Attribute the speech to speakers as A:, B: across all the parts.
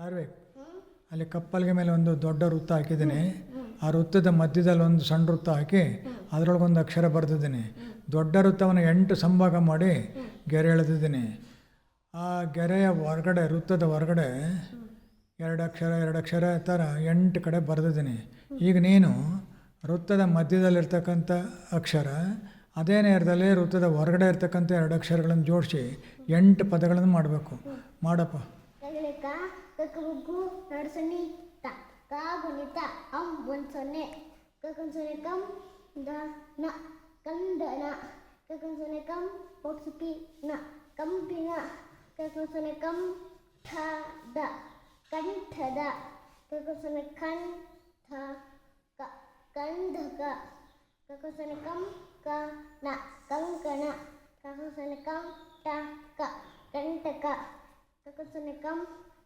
A: ಚಾರ್ವಿಕ್ ಅಲ್ಲಿ ಕಪ್ಪಲ್ಗೆ ಮೇಲೆ ಒಂದು ದೊಡ್ಡ ವೃತ್ತ ಹಾಕಿದ್ದೀನಿ. ಆ ವೃತ್ತದ ಮಧ್ಯದಲ್ಲಿ ಒಂದು ಸಣ್ಣ ವೃತ್ತ ಹಾಕಿ ಅದರೊಳಗೊಂದು ಅಕ್ಷರ ಬರೆದಿದ್ದೀನಿ. ದೊಡ್ಡ ವೃತ್ತವನ್ನು ಎಂಟು ಸಂಭಾಗ ಮಾಡಿ ಗೆರೆ ಎಳೆದಿದ್ದೀನಿ. ಆ ಗೆರೆಯ ಹೊರಗಡೆ, ವೃತ್ತದ ಹೊರಗಡೆ ಎರಡು ಅಕ್ಷರ ಎರಡು ಅಕ್ಷರ ಥರ ಎಂಟು ಕಡೆ ಬರೆದಿದ್ದೀನಿ. ಈಗ ನೀನು ವೃತ್ತದ ಮಧ್ಯದಲ್ಲಿರ್ತಕ್ಕಂಥ ಅಕ್ಷರ, ಅದೇ ನೇರದಲ್ಲಿ ವೃತ್ತದ ಹೊರಗಡೆ ಇರ್ತಕ್ಕಂಥ ಎರಡು ಅಕ್ಷರಗಳನ್ನು ಜೋಡಿಸಿ ಎಂಟು ಪದಗಳನ್ನು ಮಾಡಬೇಕು. ಮಾಡಪ್ಪ.
B: ಕಗಲಿಕ ಕಕ್ಕಬುಗ್ಗು ಎರಡು ಸೊನ್ನೆ ತ ಕಾ ಗುಣಿತ ಅಂ ಒಂದು ಸೊನ್ನೆ ಕಕ್ಕನ್ ಸೊನ್ನೆ ಕಂ ದ ನ ಕಂದನ ಕಕ್ಕನ್ ಸೊನ್ನೆ ಕಂ ಪೊಟ್ಸುಕಿ ನ ಕಂಪಿನ ಕಕ್ಕನ್ ಸೊನ್ನೆ ಕಂ ಠ ದ ಕಂಠದ ಕಕ್ಕನ್ ಸೊನ್ನೆ ಕಣ್ ಥ ಕ ಕಂಧಕ ಕಕ್ಕನ್ ಸೊನ್ನೆ ಕಂ ಕ ನ ಕಂಕಣ ಕಕ್ಕನ್ ಸೊನ್ನೆ ಕಂ ಟ ಕ ಕಂಟಕ ಕಕಸನಕಂ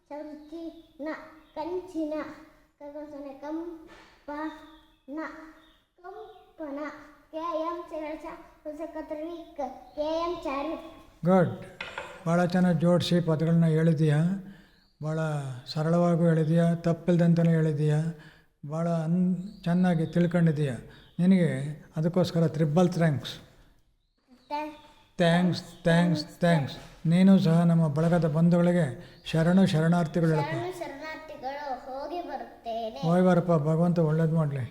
B: ಚರುಚಿ ನ ಕಂಚಿನ ಕಕಸನಕಂ ಪನ ಕಂಪನ ಕೆ ಎಂ ಚರಚ ಹೊಸಕತ್ರವಿ ಕೆ ಎಂ ಚಾರಿ
A: ಗುಡ್ ಭಾಳ ಚೆನ್ನಾಗಿ ಜೋಡಿಸಿ ಪದಗಳನ್ನ ಹೇಳಿದೀಯ. ಭಾಳ ಸರಳವಾಗೂ ಹೇಳಿದೀಯ. ತಪ್ಪಿಲ್ದಂತಲೂ ಹೇಳಿದೀಯ. ಭಾಳ ಅನ್ ಚೆನ್ನಾಗಿ ತಿಳ್ಕೊಂಡಿದೀಯ. ನಿನಗೆ ಅದಕ್ಕೋಸ್ಕರ triple thanks thanks thanks thanks ನೀನು ಸಹ ನಮ್ಮ ಬಳಗದ ಬಂಧುಗಳಿಗೆ ಶರಣು ಶರಣಾರ್ಥಿಗಳು ಹೋಗಿ ಬಾರಪ್ಪ ಭಗವಂತ ಒಳ್ಳೇದು ಮಾಡಲಿ.